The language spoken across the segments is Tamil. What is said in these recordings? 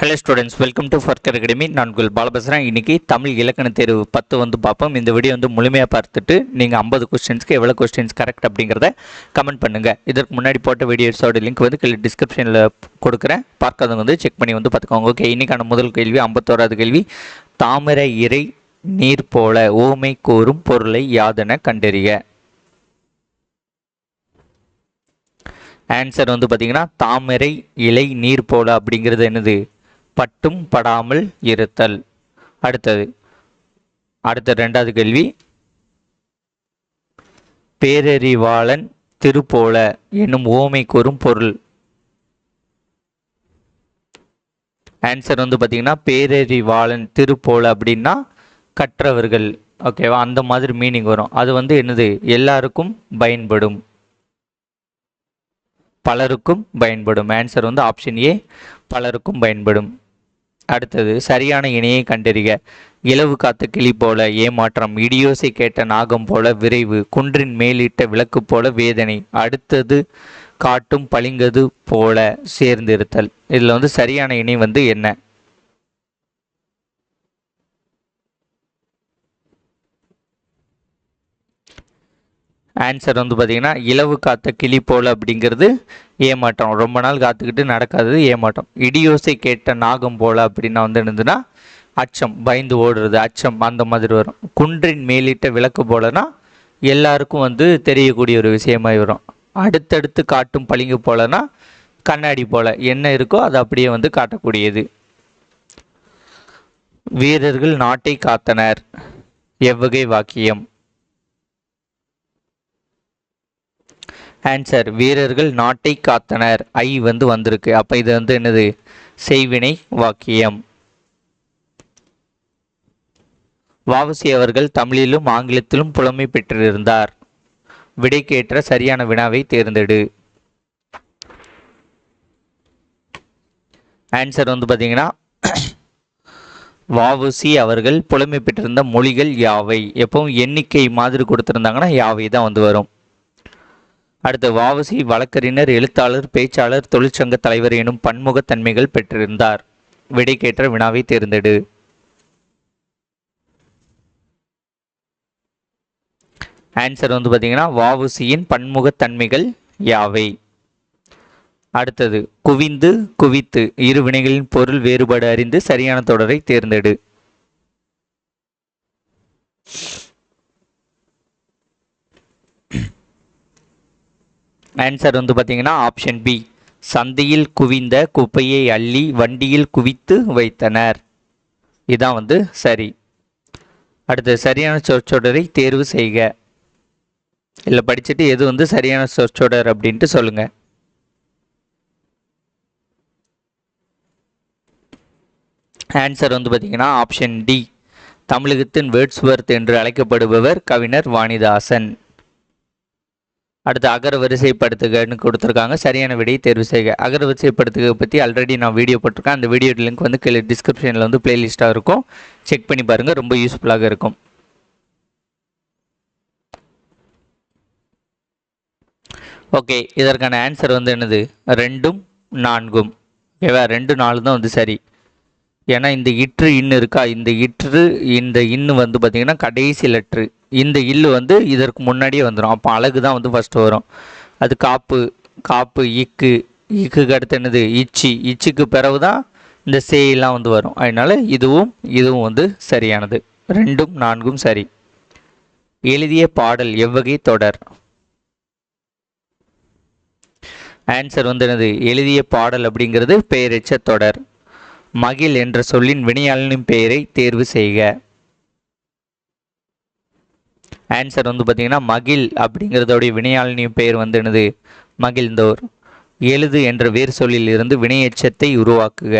ஹலோ ஸ்டூடெண்ட்ஸ் வெல்கம் டு ஃபர்கர் அகாடமி நான் உங்கள் பால இன்றைக்கி தமிழ் இலக்கண தேர்வு பத்து வந்து பார்ப்போம். இந்த வீடியோ வந்து முழுமையாக பார்த்துட்டு நீங்கள் ஐம்பது கொஸ்டின்ஸ்க்கு எவ்வளோ கொஸ்டின்ஸ் கரெக்ட் அப்படிங்கிறத கமெண்ட் பண்ணுங்கள் இதற்கு முன்னாடி போட்ட வீடியோஸோட லிங்க் வந்து கீழே டிஸ்கிரிப்ஷனில் கொடுக்குறேன். பார்க்காதவங்க வந்து செக் பண்ணி வந்து பார்த்துக்கோங்க. ஓகே இன்றைக்கான முதல் கேள்வி ஐம்பத்தோராது கேள்வி. தாமரை இறை நீர் போல ஓமை கூறும் பொருளை யாதென கண்டறிய ஆன்சர் வந்து பார்த்தீங்கன்னா தாமரை இலை நீர் போல அப்படிங்கிறது என்னது? பட்டும் படாமல் இருத்தல். அடுத்தது. அடுத்த ரெண்டாவது கேள்வி. பேரறிவாளன் திருப்போல என்னும் ஓமை கூறும் பொருள். ஆன்சர் வந்து பார்த்தீங்கன்னா பேரறிவாளன் திருப்போல அப்படின்னா கற்றவர்கள். ஓகேவா அந்த மாதிரி மீனிங் வரும். அது வந்து என்னது? எல்லாருக்கும் பயன்படும். பலருக்கும் பயன்படும். ஆன்சர் வந்து ஆப்ஷன் ஏ பலருக்கும் பயன்படும். அடுத்தது சரியான இணையை கண்டறிக. இலவு காத்த கிளி போல ஏமாற்றம் இடியோசை கேட்ட நாகம் போல விரைவு குன்றின் மேலிட்ட விளக்கு போல வேதனை அடுத்தது காட்டும் பளிங்கது போல சேர்ந்திருத்தல். இதில் வந்து சரியான இணை வந்து என்ன? ஆன்சர் வந்து பார்த்தீங்கன்னா இலவு காத்த கிளி போல் அப்படிங்கிறது ஏமாற்றம். ரொம்ப நாள் காத்துக்கிட்டு நடக்காதது ஏமாற்றம். இடியோசை கேட்ட நாகம் போல் அப்படின்னா வந்து என்னதுன்னா அச்சம் பயந்து ஓடுறது அச்சம் அந்த மாதிரி வரும். குன்றின் மேலிட்ட விளக்கு போலனா எல்லாருக்கும் வந்து தெரியக்கூடிய ஒரு விஷயமாய் வரும். அடுத்தடுத்து காட்டும் பளிங்கு போலனா கண்ணாடி போல என்ன இருக்கோ அது அப்படியே வந்து காட்டக்கூடியது. வீரர்கள் நாட்டை காத்தனர். எவ்வகை வாக்கியம். ஆன்சர் வீரர்கள் நாட்டை காத்தனர். ஐ வந்து வந்திருக்கு. அப்போ இது வந்து என்னது? செய்வினை வாக்கியம். வாவசி அவர்கள் தமிழிலும் ஆங்கிலத்திலும் புலமை பெற்றிருந்தார். விடைக்கேற்ற சரியான வினாவை தேர்ந்தெடு. ஆன்சர் வந்து பார்த்தீங்கன்னா வாவுசி அவர்கள் புலமை பெற்றிருந்த மொழிகள் யாவை? எப்பவும் எண்ணிக்கை மாதிரி கொடுத்துருந்தாங்கன்னா யாவை தான் வந்து வரும். அடுத்து வாவசி வழக்கறிஞர் எழுத்தாளர் பேச்சாளர் தொழிற்சங்க தலைவர் எனும் பன்முகத்தன்மைகள் பெற்றிருந்தார். விடைக்கேற்ற வினாவை தேர்ந்தெடு. ஆன்சர் வந்து பார்த்தீங்கன்னா வாவுசியின் பன்முகத்தன்மைகள் யாவை? அடுத்தது குவிந்து குவித்து இரு வினைகளின் பொருள் வேறுபாடு அறிந்து சரியான தொடரை தேர்ந்தெடு. ஆன்சர் வந்து பார்த்தீங்கன்னா ஆப்ஷன் பி சந்தையில் குவிந்த குப்பையை அள்ளி வண்டியில் குவித்து வைத்தனர். இதுதான் வந்து சரி. அடுத்து சரியான சொற்சொடரை தேர்வு செய்க. இல்லை படிச்சுட்டு எது வந்து சரியான சொற்சொடர் அப்படின்ட்டு சொல்லுங்கள் ஆன்சர் வந்து பார்த்தீங்கன்னா ஆப்ஷன் டி தமிழகத்தின் வேர்ட்ஸ்வர்த் என்று அழைக்கப்படுபவர் கவிஞர் வாணிதாசன். அடுத்து அகர வரிசைப்படுத்துகன்னு கொடுத்துருக்காங்க. சரியான விடையை தேர்வு செய்க. அகர வரிசைப்படுத்துக பற்றி ஆல்ரெடி நான் வீடியோ போட்டிருக்கேன். அந்த வீடியோ லிங்க் வந்து கீழே டிஸ்கிரிப்ஷனில் வந்து பிளேலிஸ்ட்டாக இருக்கும். செக் பண்ணி பாருங்கள் ரொம்ப யூஸ்ஃபுல்லாக இருக்கும். ஓகே இதற்கான ஆன்சர் வந்து என்னது? ரெண்டும் நான்கும். ஓகேவா ரெண்டு நாலு தான் வந்து சரி. ஏன்னா இந்த இற்று இன்னு இருக்கா? இந்த இற்று இந்த இன்னு வந்து பார்த்திங்கன்னா கடைசி லெட்ரு. இந்த இல்லு வந்து இதற்கு முன்னாடியே வந்துடும் அப்போ அழகு தான் வந்து ஃபஸ்ட்டு வரும். அது காப்பு காப்பு இக்கு. இக்குக்கு அடுத்து என்னது? இச்சி. இச்சிக்கு பிறகு தான் இந்த சேயெல்லாம் வந்து வரும். அதனால் இதுவும் இதுவும் வந்து சரியானது. ரெண்டும் நான்கும் சரி. எழுதிய பாடல் எவ்வகை தொடர்? ஆன்சர் வந்து என்னது? எழுதிய பாடல் அப்படிங்கிறது பெயரெச்ச தொடர். மகிழ் என்ற சொல்லின் வினையாளனின் பெயரை தேர்வு செய்க. ஆன்சர் வந்து பார்த்தீங்கன்னா மகிழ் அப்படிங்கிறதோடைய வினையாளனின் பெயர் வந்து என்னது? மகிழ்ந்தோர். எழுது என்ற வேர் சொல்லில் இருந்து வினையச்சத்தை உருவாக்குக.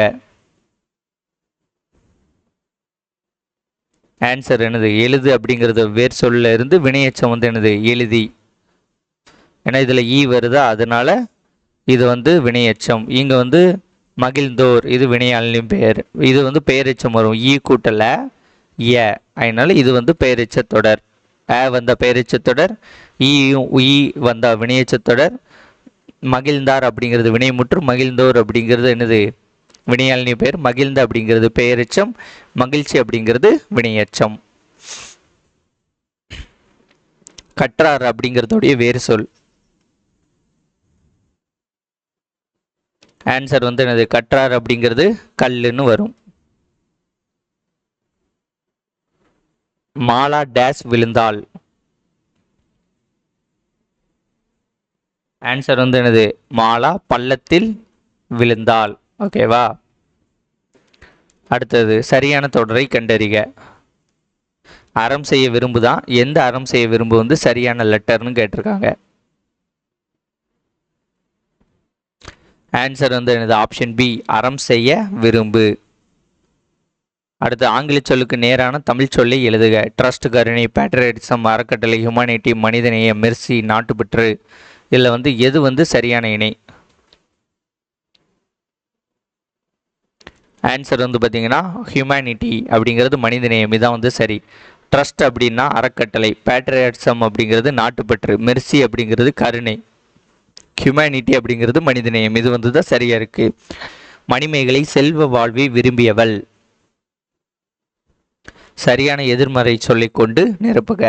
ஆன்சர் என்னது? எழுது அப்படிங்கிறது வேர் சொல்ல இருந்து வினையச்சம் வந்து என்னது? எழுதி. ஏன்னா இதில் ஈ e வருதா? அதனால இது வந்து வினையச்சம். இங்கே வந்து மகிழ்ந்தோர். இது வினையாளின் பெயர். இது வந்து பெயரிச்சம் வரும். ஈ கூட்டல ஏ அதனால இது வந்து பெயரெச்ச தொடர். அ வந்த பெயரெச்ச தொடர். ஈயும் உயி வந்த வினையெச்ச தொடர். மகிழ்ந்தார் அப்படிங்கிறது வினைமுற்று மகிழ்ந்தோர் அப்படிங்கிறது என்னது? வினையாளினி பெயர். மகிழ்ந்த அப்படிங்கிறது பெயரெச்சம். மகிழ்ச்சி அப்படிங்கிறது வினையச்சம். கற்றார் அப்படிங்கிறதுடைய வேறு சொல். ஆன்சர் வந்து எனது கற்றார் அப்படிங்கிறது கல்லுன்னு வரும். மாலா டேஸ் விழுந்தாள். ஆன்சர் வந்து எனது மாலா பள்ளத்தில் விழுந்தாள். ஓகேவா அடுத்தது சரியான தொடரை கண்டறிக. அறம் செய்ய விரும்புதான் எந்த அறம் செய்ய விரும்பு? வந்து சரியான லெட்டர்னு கேட்டிருக்காங்க. ஆன்சர் வந்து எனது ஆப்ஷன் பி அறம் செய்ய விரும்பு. அடுத்து ஆங்கில சொல்லுக்கு நேரான தமிழ் சொல்லை எழுதுக. ட்ரஸ்ட் கருணை பேட்ரியட்டிசம் அறக்கட்டளை ஹியூமனிட்டி மனிதநேய மெர்சி நாட்டுப்பற்று. இதில் வந்து எது வந்து சரியான இணை? ஆன்சர் வந்து பார்த்தீங்கன்னா ஹியூமனிட்டி அப்படிங்கிறது மனிதநேயம். இதான் வந்து சரி. ட்ரஸ்ட் அப்படின்னா அறக்கட்டளை பேட்ரியட்டிசம் அப்படிங்கிறது நாட்டுப்பற்று. மெர்சி அப்படிங்கிறது கருணை. ஹியூமனிட்டி அப்படிங்கிறது மனிதநேயம். இது வந்து தான் சரியா இருக்கு. மணிமேகலை செல்வ வாழ்வை விரும்பியவள். சரியான எதிர்மறை சொல்லிக் கொண்டு நிரப்புக.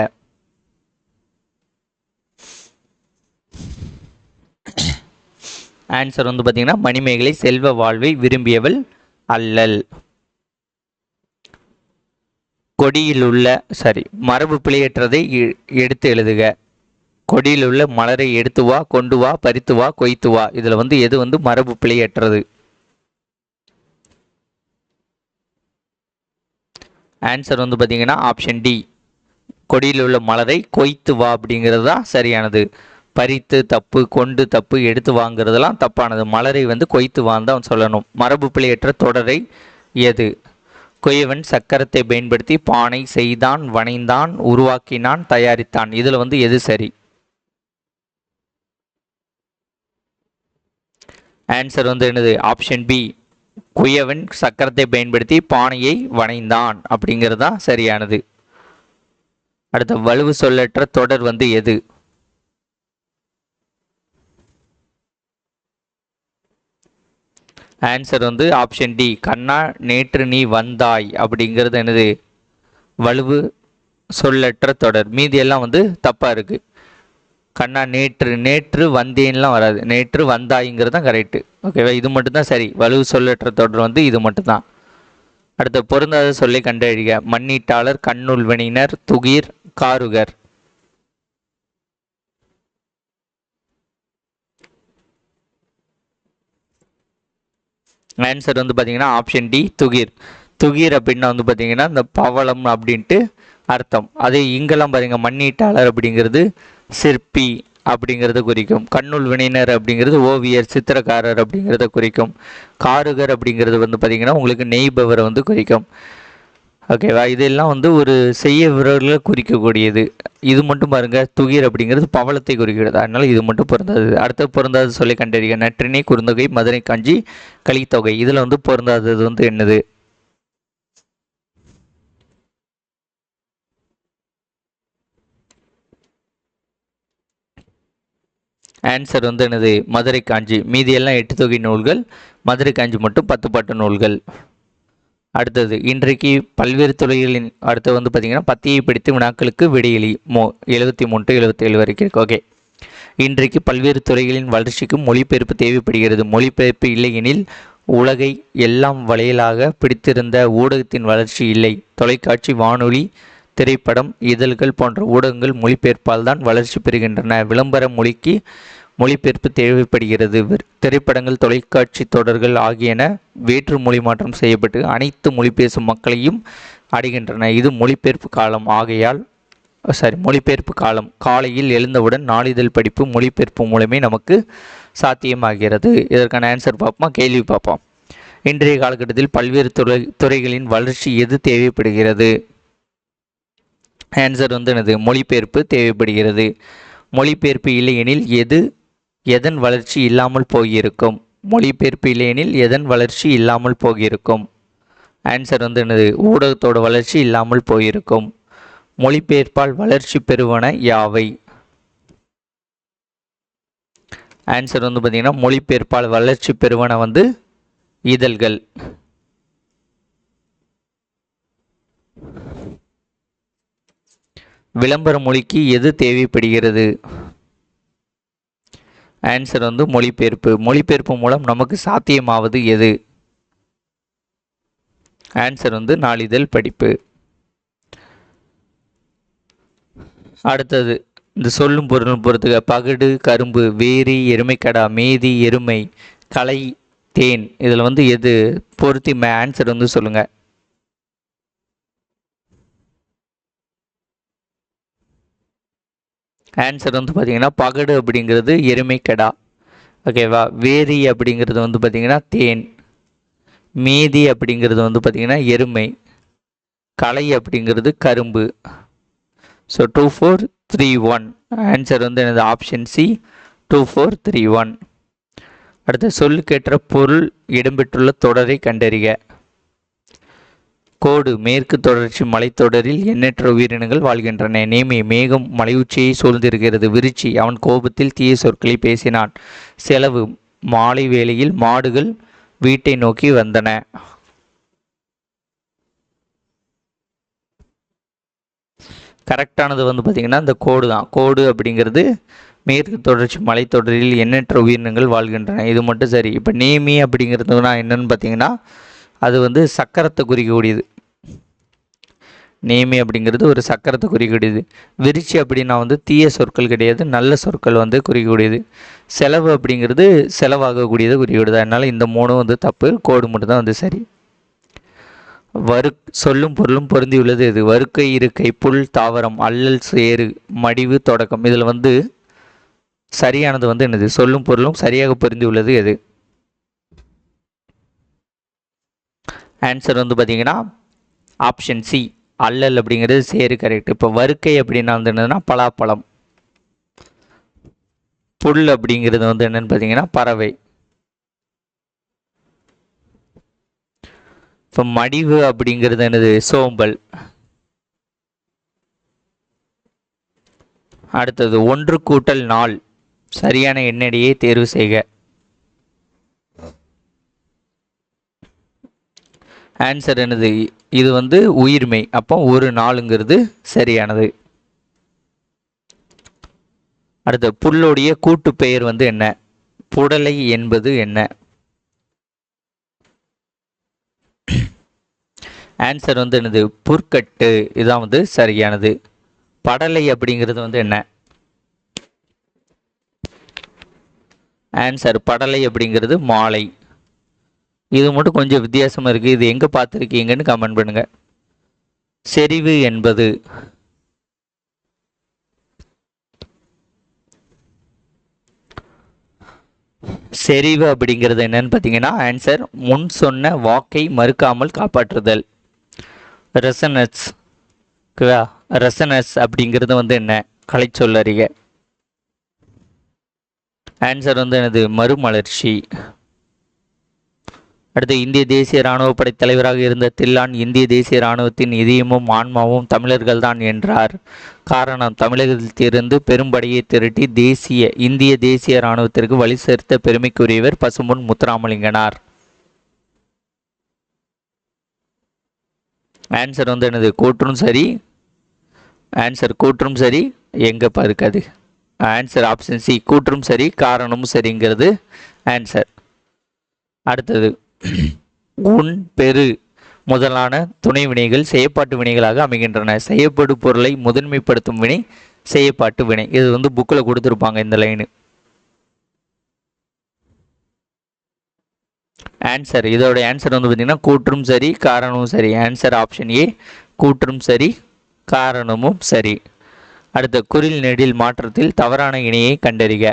ஆன்சர் வந்து பார்த்தீங்கன்னா மணிமேகலை செல்வ வாழ்வை விரும்பியவள் அல்லல். கொடியில் உள்ள சாரி மரபு பிழையற்றதை எடுத்து எழுதுக. கொடியில் உள்ள மலரை எடுத்து வா கொண்டு வா பறித்து வா கொய்த்து வா. இதில் வந்து எது வந்து மரபு பிழையற்றது? ஆன்சர் வந்து பார்த்தீங்கன்னா ஆப்ஷன் டி கொடியில் உள்ள மலரை கொய்த்து வா அப்படிங்கிறது தான் சரியானது. பறித்து தப்பு கொண்டு தப்பு எடுத்து வாங்குறதெல்லாம் தப்பானது. மலரை வந்து கொய்த்து வான்னு தான் சொல்லணும். மரபு பிழையற்ற தொடரை எது? குயவன் சக்கரத்தை பயன்படுத்தி பானை செய்தான் வனைந்தான் உருவாக்கினான் தயாரித்தான். இதில் வந்து எது சரி? ஆன்சர் வந்து என்னது? ஆப்ஷன் பி குயவன் சக்கரத்தை பயன்படுத்தி பானையை வனைந்தான் அப்படிங்கிறது தான் சரியானது. அடுத்த வலுவு சொல்லற்ற தொடர் வந்து எது? ஆன்சர் வந்து ஆப்ஷன் டி கண்ணா நேற்று நீ வந்தாய். அப்படிங்கிறது என்னது? வலுவு சொல்லற்ற தொடர். மீதி எல்லாம் வந்து தப்பா இருக்கு. கண்ணா நேற்று நேற்று வந்தேன்லாம் வராது. நேற்று வந்தாய்ங்கிறது தான் கரெக்டு ஓகேவா இது மட்டும்தான் சரி. வலு சொல்லற்ற தொடர் வந்து இது மட்டும்தான் அடுத்த பொருந்தாத சொல்லை கண்டறிக. மண்ணீட்டாளர் கண்ணுள்வனினர் துகிர் காருகர். ஆன்சர் வந்து பார்த்தீங்கன்னா ஆப்ஷன் டி துகிர். துகிர் அப்படின்னா வந்து பார்த்தீங்கன்னா இந்த பவளம் அப்படின்ட்டு அர்த்தம். அதே இங்கெல்லாம் பாருங்க மண்ணீட்டாளர் அப்படிங்கிறது சிற்பி அப்படிங்கிறத குறிக்கும். கண்ணுள் வினைஞர் அப்படிங்கிறது ஓவியர் சித்திரக்காரர் அப்படிங்கிறத குறிக்கும். காருகர் அப்படிங்கிறது வந்து பார்த்திங்கன்னா உங்களுக்கு நெய்பவரை வந்து குறிக்கும். ஓகேவா இதெல்லாம் வந்து ஒரு செய்ய விரல்களை குறிக்கக்கூடியது. இது மட்டும் பாருங்க துகிர் அப்படிங்கிறது பவளத்தை குறிக்கிறது. அதனால் இது மட்டும் பிறந்தது அடுத்த பொருந்தாது சொல்லி கண்டறிக. நற்றினை குறுந்தொகை மதுரை காஞ்சி கலித்தொகை. இதில் வந்து பொருந்தாதது வந்து என்னது? ஆன்சர் வந்து எனது மதுரை காஞ்சி. மீதியெல்லாம் எட்டு தொகை நூல்கள். மதுரை காஞ்சி மட்டும் பத்து பாட்டு நூல்கள். அடுத்தது இன்றைக்கு பல்வேறு துறைகளின் அடுத்து வந்து பார்த்திங்கன்னா பத்தியை பிடித்து வினாக்களுக்கு விடையளி. மோ எழுபத்தி மூன்று எழுபத்தேழு வரைக்கும் இருக்குது ஓகே இன்றைக்கு பல்வேறு துறைகளின் வளர்ச்சிக்கு மொழிபெயர்ப்பு தேவைப்படுகிறது. மொழிபெயர்ப்பு இல்லையெனில் உலகை எல்லாம் வளையலாக பிடித்திருந்த ஊடகத்தின் வளர்ச்சி இல்லை. தொலைக்காட்சி வானொலி திரைப்படம் இதழ்கள் போன்ற ஊடகங்கள் மொழிபெயர்ப்பால் தான் வளர்ச்சி பெறுகின்றன. விளம்பர மொழிக்கு மொழிபெயர்ப்பு தேவைப்படுகிறது. திரைப்படங்கள் தொலைக்காட்சி தொடர்கள் ஆகியன வேற்று மொழி மாற்றம் செய்யப்பட்டு அனைத்து மொழி பேசும் மக்களையும் அடைகின்றன. இது மொழிபெயர்ப்பு காலம். ஆகையால் சாரி மொழிபெயர்ப்பு காலம். காலையில் எழுந்தவுடன் நாளிதழ் படிப்பு மொழிபெயர்ப்பு மூலமே நமக்கு சாத்தியமாகிறது. இதற்கான ஆன்சர் பார்ப்போம்? கேள்வி பார்ப்போம். இன்றைய காலகட்டத்தில் பல்வேறு துறை துறைகளின் வளர்ச்சி எது தேவைப்படுகிறது? ஆன்சர் வந்து எனது மொழிபெயர்ப்பு தேவைப்படுகிறது. மொழிபெயர்ப்பு இல்லையெனில் எது எதன் வளர்ச்சி இல்லாமல் போகியிருக்கும் மொழிபெயர்ப்பு இல்லையெனில் எதன் வளர்ச்சி இல்லாமல் போகியிருக்கும் ஆன்சர் வந்து என்னது? ஊடகத்தோட வளர்ச்சி இல்லாமல் போயிருக்கும். மொழிபெயர்ப்பால் வளர்ச்சி பெறுவன யாவை? ஆன்சர் வந்து பார்த்திங்கன்னா மொழிபெயர்ப்பால் வளர்ச்சி பெறுவன வந்து இதழ்கள். விளம்பர மொழிக்கு எது தேவைப்படுகிறது? ஆன்சர் வந்து மொழிபெயர்ப்பு. மொழிபெயர்ப்பு மூலம் நமக்கு சாத்தியமாவது எது? ஆன்சர் வந்து நாளிதழ் படிப்பு. அடுத்தது இந்த சொல்லும் பொருளும் பொறுத்துக. பகடு கரும்பு வேரி எருமைக்கடா மேதி எருமை களை தேன். இதில் வந்து எது? பொருத்தி ஆன்சர் வந்து சொல்லுங்கள் ஆன்சர் வந்து பார்த்திங்கன்னா பகடு அப்படிங்கிறது எருமைக்கடா. ஓகேவா வேரி அப்படிங்கிறது வந்து பார்த்தீங்கன்னா தேன். மேதி அப்படிங்கிறது வந்து பார்த்தீங்கன்னா எருமை. களை அப்படிங்கிறது கரும்பு. So two four three one answer வந்து எனது option C two four three one அடுத்த சொல்லுக்கேற்ற பொருள் இடம்பெற்றுள்ள தொடரை கண்டறிக. கோடு மேற்கு தொடர்ச்சி மலைத்தொடரில் எண்ணற்ற உயிரினங்கள் வாழ்கின்றன. நேமி மேகம் மலை உச்சியை சூழ்ந்திருக்கிறது. விருச்சி அவன் கோபத்தில் தீய சொற்களை பேசினான். செலவு மாலை வேளையில் மாடுகள் வீட்டை நோக்கி வந்தன. கரெக்டானது வந்து பார்த்திங்கன்னா இந்த கோடு தான். கோடு அப்படிங்கிறது மேற்கு தொடர்ச்சி மலைத்தொடரில் எண்ணற்ற உயிரினங்கள் வாழ்கின்றன. இது மட்டும் சரி. இப்போ நேமி அப்படிங்கிறதுனா என்னன்னு பார்த்தீங்கன்னா அது வந்து சக்கரத்தை குறிக்கக்கூடியது. நேமி அப்படிங்கிறது ஒரு சக்கரத்தை குறிக்கக்கூடியது. விரிச்சி அப்படின்னா வந்து தீய சொற்கள் கிடையாது நல்ல சொற்கள் வந்து குறிக்கக்கூடியது. செலவு அப்படிங்கிறது செலவாகக்கூடியது குறிக்கக்கூடியது? அதனால் இந்த மூணும் வந்து தப்பு கோடு மட்டும் தான் வந்து சரி. வரு சொல்லும் பொருளும் பொருந்தியுள்ளது இது. வருக்கை இருக்கை புல் தாவரம் அல்லல் சேறு மடிவு தொடக்கம். இதில் வந்து சரியானது வந்து என்னது? சொல்லும் பொருளும் சரியாக பொருந்தியுள்ளது எது? ஆன்சர் வந்து பார்த்தீங்கன்னா ஆப்ஷன் சி அல்லல் அப்படிங்கிறது சேரு கரெக்ட் இப்போ வருக்கை அப்படின்னா வந்து என்னதுன்னா பலாப்பழம். புல் அப்படிங்கிறது வந்து என்னன்னு பார்த்தீங்கன்னா பறவை. இப்போ மடிவு அப்படிங்கிறது என்னது? சோம்பல். அடுத்தது ஒன்று கூட்டல் நாள். சரியான எண்ணடியை தேர்வு செய்க. ஆன்சர் என்னது? இது வந்து உயிர்மை. அப்போ ஒரு நாளுங்கிறது சரியானது. அடுத்த புல்லோடைய கூட்டு பெயர் வந்து என்ன? புடலை என்பது என்ன? ஆன்சர் வந்து என்னது? புற்கட்டு. இதுதான் வந்து சரியானது. படலை அப்படிங்கிறது வந்து என்ன? ஆன்சர் படலை அப்படிங்கிறது மாலை. இது மட்டும் கொஞ்சம் வித்தியாசமாக இருக்குது இது எங்கே பார்த்துருக்கீங்கன்னு கமெண்ட் பண்ணுங்கள் செறிவு என்பது செறிவு அப்படிங்கிறது என்னன்னு பார்த்தீங்கன்னா ஆன்சர் முன் சொன்ன வாக்கை மறுக்காமல் காப்பாற்றுதல். ரெசனஸ் ரெசனஸ் அப்படிங்கிறது வந்து என்ன? கலை சொல்லறிக ஆன்சர் வந்து எனது மறுமலர்ச்சி. அடுத்து இந்திய தேசிய இராணுவ படை தலைவராக இருந்த தில்லான் இந்திய தேசிய இராணுவத்தின் இதயமும் ஆன்மாவும் தமிழர்கள்தான் என்றார். காரணம் தமிழகத்திலிருந்து பெரும்படையை திரட்டி தேசிய இந்திய தேசிய இராணுவத்திற்கு வழி சேர்த்த பெருமைக்குரியவர் பசும்பொன் முத்துராமலிங்கனார். ஆன்சர் வந்து எனது கூற்றும் சரி. ஆன்சர் கூற்றும் சரி. எங்கே இருக்காது ஆன்சர் ஆப்ஷன் சி கூற்றும் சரி காரணமும் சரிங்கிறது. ஆன்சர் அடுத்தது உன் பெரு முதலான துணை வினைகள் செய்யப்பாட்டு வினைகளாக அமைகின்றன. செய்யப்படு பொருளை முதன்மைப்படுத்தும் வினை செய்யப்பாட்டு வினை. இது வந்து புக்கில் கொடுத்துருப்பாங்க இந்த லைனு ஆன்சர் இதோட ஆன்சர் வந்து பார்த்தீங்கன்னா கூற்றும் சரி காரணமும் சரி. ஆன்சர் ஆப்ஷன் ஏ கூற்றும் சரி காரணமும் சரி. அடுத்த குரில் நெடில் மாற்றத்தில் தவறான இணையை கண்டறிக.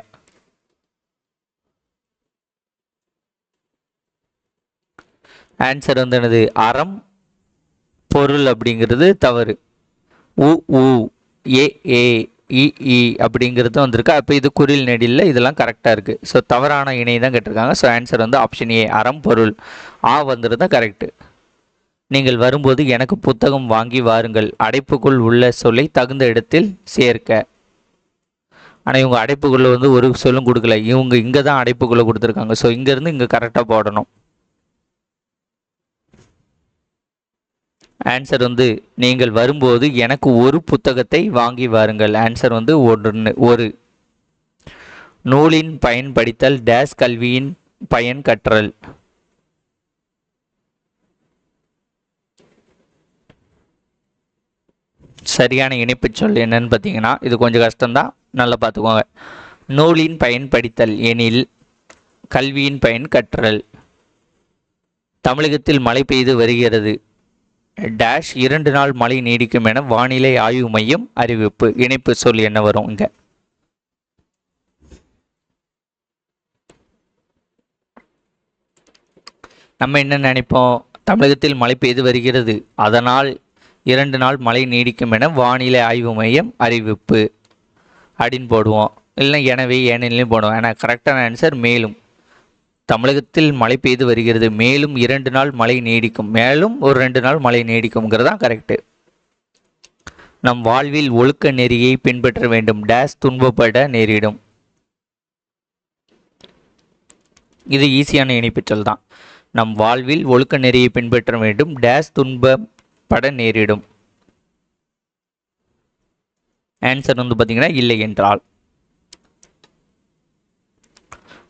ஆன்சர் வந்து என்னது? அறம் பொருள் அப்படிங்கிறது தவறு. உ உ ஏ ஏ இ இ அப்படிங்கிறது வந்திருக்கு. அப்போ இது குரில் நெடில் இதெல்லாம் கரெக்டாக இருக்குது ஸோ தவறான இணை தான் கேட்டிருக்காங்க. ஸோ ஆன்சர் வந்து ஆப்ஷன் ஏ அறம் பொருள். ஆ வந்துரு தான் கரெக்டு நீங்கள் வரும்போது எனக்கு புத்தகம் வாங்கி வாருங்கள். அடைப்புக்குள் உள்ள சொல்லை தகுந்த இடத்தில் சேர்க்க. ஆனால் இவங்க அடைப்புக்குள்ளே வந்து ஒரு சொல்லும் கொடுக்கல. இவங்க இங்கே தான் அடைப்புக்குள்ளே கொடுத்துருக்காங்க. ஸோ இங்கேருந்து இங்கே கரெக்டாக போடணும். ஆன்சர் வந்து நீங்கள் வரும்போது எனக்கு ஒரு புத்தகத்தை வாங்கி வாருங்கள். ஆன்சர் வந்து ஒன்று ஒரு. நூலின் பயன் படித்தல் டேஸ் கல்வியின் பயன் கற்றல். சரியான இணைப்பு சொல் என்னன்னு பார்த்தீங்கன்னா இது கொஞ்சம் கஷ்டம்தான் நல்லா பார்த்துக்கோங்க. நூலின் பயன் படித்தல் எனில் கல்வியின் பயன் கற்றல். தமிழகத்தில் மழை பெய்து வருகிறது. டேஷ் இரண்டு நாள் மழை நீடிக்கும் என வானிலை ஆய்வு மையம் அறிவிப்பு. இணைப்பு சொல் என்ன வரும் இங்க? நம்ம என்ன நினைப்போம்? தமிழகத்தில் மழை பெய்து வருகிறது. அதனால் இரண்டு நாள் மழை நீடிக்கும் என வானிலை ஆய்வு மையம் அறிவிப்பு. அப்படின்னு போடுவோம். இல்லை எனவே ஏனெனிலும் போடுவோம். ஆனால் கரெக்டான ஆன்சர் மேலும். தமிழகத்தில் மழை பெய்து வருகிறது. மேலும் இரண்டு நாள் மழை நீடிக்கும். மேலும் ஒரு ரெண்டு நாள் மழை நீடிக்கும்ங்கிறது தான் கரெக்டு நம் வாழ்வில் ஒழுக்க நெறியை பின்பற்ற வேண்டும். டேஸ் துன்பப்பட நேரிடும். இது ஈஸியான இணைப்புச்சொல் தான். நம் வாழ்வில் ஒழுக்க நெறியை பின்பற்ற வேண்டும். டேஸ் துன்பப்பட நேரிடும். ஆன்சர் வந்து பார்த்தீங்கன்னா இல்லை என்றால்.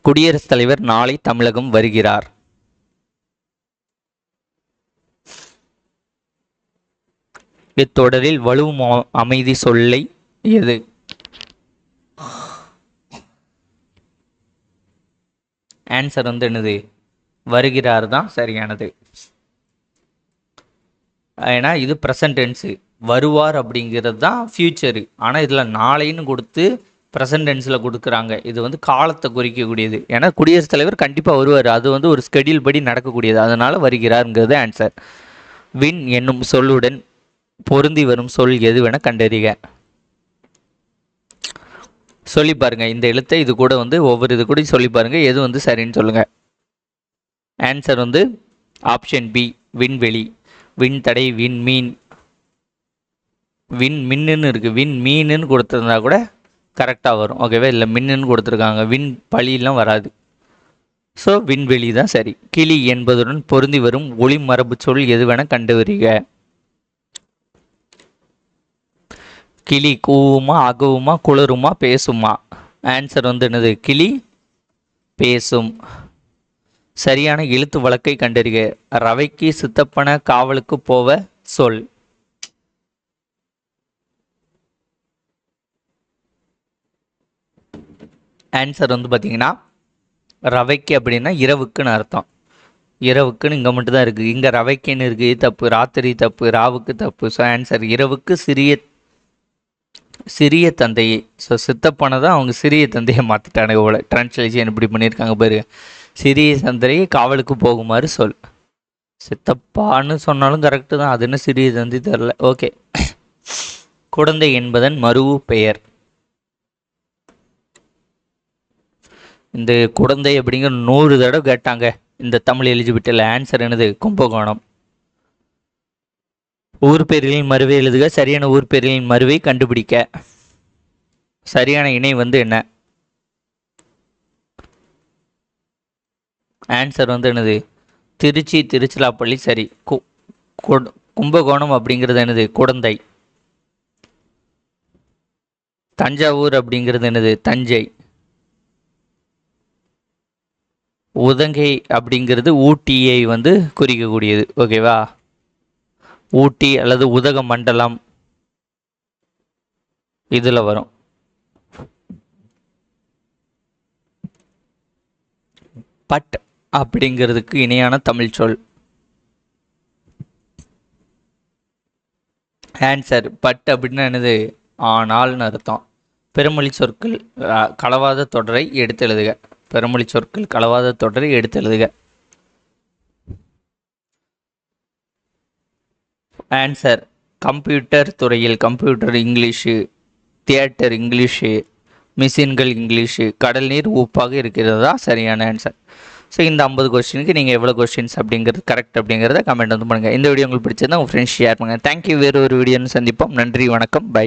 குடியரசுத் தலைவர் நாளை தமிழகம் வருகிறார். இத்தொடரில் வலுவும் அமைதி சொல்லை எது? ஆன்சர் வந்து என்னது? வருகிறார் தான் சரியானது. ஏன்னா இது ப்ரெசன்ட் டென்ஸு வருவார் அப்படிங்கிறது தான் ஃப்யூச்சரு ஆனால் இதில் நாளைன்னு கொடுத்து ப்ரெசன்ட் டென்ஸில் கொடுக்குறாங்க. இது வந்து காலத்தை குறிக்கக்கூடியது. ஏன்னா குடியரசுத் தலைவர் கண்டிப்பாக வருவார். அது வந்து ஒரு ஸ்கெடியூல் படி நடக்கக்கூடியது. அதனால் வருகிறாருங்கிறது ஆன்சர் வின் என்னும் சொல்லுடன் பொருந்தி வரும் சொல் எதுவென கண்டறிக. சொல்லி பாருங்க. இந்த எழுத்தை இது கூட வந்து ஒவ்வொரு இது கூட சொல்லி பாருங்க. எது வந்து சரின்னு சொல்லுங்க. ஆன்சர் வந்து ஆப்ஷன் பி விண்வெளி விண் தடை விண் மீன். விண் மின்னுன்னு இருக்கு. விண் மீனுன்னு கொடுத்துருந்தா கூட கரெக்டாக வரும். ஓகேவா இல்லை மின்னுன்னு கொடுத்துருக்காங்க. விண் பழியெல்லாம் வராது. ஸோ விண்வெளி தான் சரி. கிளி என்பதுடன் பொருந்தி வரும் ஒளி மரபு சொல் எதுவென கண்டுவரிக? கிளி கூவுமா அகவுமா குளருமா பேசுமா? ஆன்சர் வந்து என்னது? கிளி பேசும். சரியான எழுத்து வழக்கை கண்டறிக. ரவைக்கு சித்தப்பன காவலுக்கு போவ சொல். ஆன்சர் வந்து பார்த்தீங்கன்னா ரவைக்கு அப்படின்னா இரவுக்குன்னு அர்த்தம். இரவுக்குன்னு இங்கே மட்டும் தான் இருக்குது இங்கே ரவைக்குன்னு இருக்குது தப்பு ராத்திரி தப்பு ராவுக்கு தப்பு. ஸோ ஆன்சர் இரவுக்கு சிறிய சிறிய தந்தையை. ஸோ சித்தப்பனை தான் அவங்க சிறிய தந்தையை மாற்றிட்டாங்க இவ்வளோ ட்ரான்ஸ்லேஷன் இப்படி பண்ணியிருக்காங்க பாரு. சிறிய தந்தையை காவலுக்கு போகுமாறு சொல். சித்தப்பான்னு சொன்னாலும் கரெக்டு தான். அது என்ன சிறிய தந்தை தெரில ஓகே குழந்தை என்பதன் மறுவு பெயர். இந்த குழந்தை அப்படிங்கிற நூறு தடவை கேட்டாங்க. இந்த தமிழ் எலிஜிபிட்டியில் ஆன்சர் என்னது? கும்பகோணம். ஊர் பேர்களின் மருவை எழுதுக. சரியான ஊர் பேர்களின் மருவை கண்டுபிடிக்க. சரியான இணை வந்து என்ன? ஆன்சர் வந்து என்னது? திருச்சி திருச்சிராப்பள்ளி சரி. கு கு- கும்பகோணம் அப்படிங்கிறது என்னது? குடந்தை. தஞ்சாவூர் அப்படிங்கிறது என்னது? தஞ்சை. உதங்கை அப்படிங்கிறது ஊட்டியை வந்து குறிக்கக்கூடியது. ஓகேவா ஊட்டி அல்லது உதக மண்டலம் இதில் வரும். பட் அப்படிங்கிறதுக்கு இணையான தமிழ் சொல். ஆன்சர் பட் அப்படின்னா என்னது? ஆனால்னு அர்த்தம். பெருமொழி சொற்கள் களவாத கலவாத தொடரை எடுத்து எழுதுக. பெருமொழி சொற்கள் கலவாத தொடரை எடுத்தெழுதுக. ஆன்சர் கம்ப்யூட்டர் துறையில் கம்ப்யூட்டர் இங்கிலீஷு தியேட்டர் இங்கிலீஷு மிஷின்கள் இங்கிலீஷு கடல் நீர் உப்பாக இருக்கிறதா? சரியான ஆன்சர் ஸோ இந்த ஐம்பது கொஸ்டினுக்கு நீங்கள் எவ்வளோ கொஸ்டின்ஸ் அப்படிங்கிறது கரெக்ட் அப்படிங்கிறத கமெண்ட் வந்து பண்ணுங்கள் இந்த வீடியோ உங்களுக்கு பிடிச்சிருந்தா உங்கள் ஃப்ரெண்ட்ஸ் ஷேர் பண்ணுங்கள் தேங்க்யூ வேறு ஒரு வீடியோன்னு சந்திப்போம். நன்றி. வணக்கம். பை